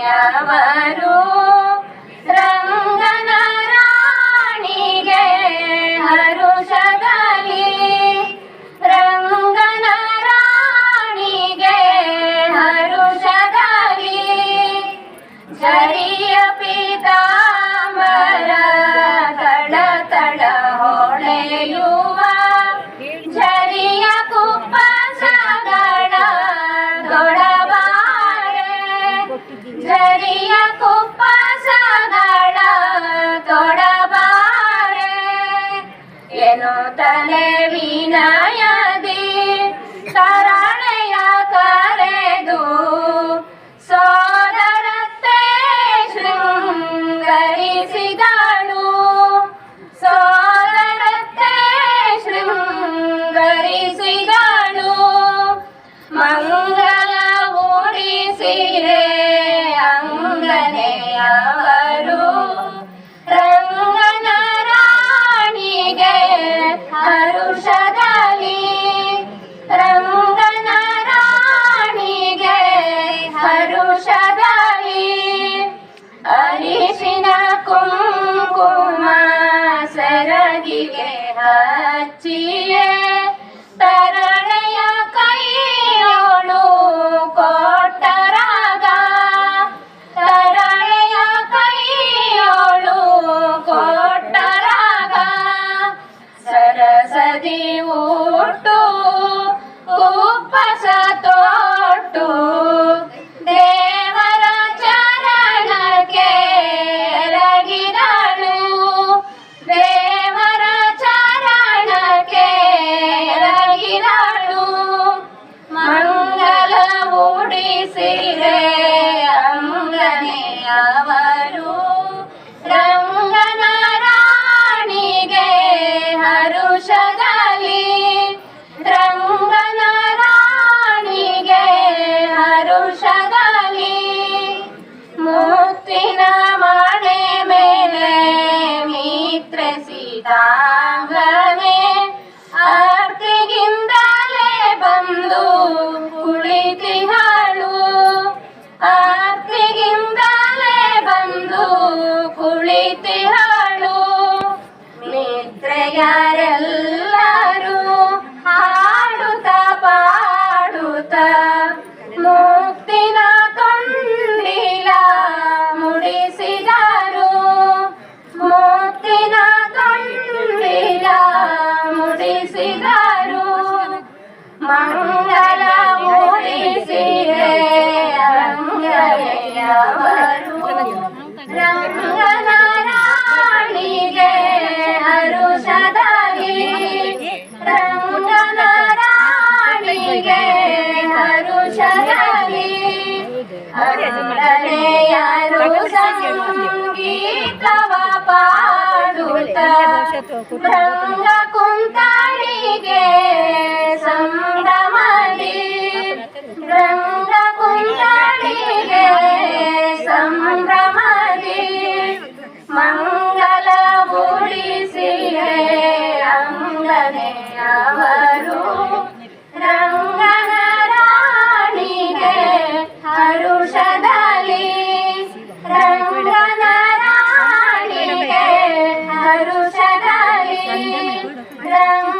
യവരോ ವಿನಯದಿ ಸರಣೆಯ ಕರೆದು ಸೋದರತ್ತೆ ಶೃಂಗರಿಸಿದಳು. ಸೋದರತ್ತೆ ಶೃಂಗರಿಸಿದಳು. ಮಂಗಲ ಅರಿಶಿನ ಕುಂಕುಮ ಸರಗಿಗೆ ಹಚ್ಚಿಯೇ. ತರಣೆಯ ಕೈಯೋಳು ಕೊಟ್ಟರಾಗ. ತರಣೆಯ ಕೈಯೋಳು ಕೊಟ್ಟರಾಗ. ಸರಸದಿ ಊಟು ಉಪಸ say that. ಮಿತ್ರೆಯರೆಲ್ಲರೂ ಹಾಡುತ್ತ ಪಾಡುತ್ತ ಮುಕ್ತಿನ ಕಂಡಿಲ ಮುಡಿಸಿದರು. ಮುಕ್ತಿನ ಕಂಡಿಲ ಮುಡಿಸಿದರು. ಮಂಗಲ ಮೂಡಿಸಿರೆ ರಂಗಯ್ಯವರು ರಂಗನ ಹರುಷದಲ್ಲಿ ಅರಳೆಯರು ಸಂಗೀತವ ಪಾಡುತ್ತ ಭೃಂಗ ಕುಂತಳಿಗೆ ಸಂಭ್ರಮದಿ ಭೃಂಗ ಕುಂತಳಿಗೆ ಸಂಭ್ರಮದಿ ಮಂಗಲ datang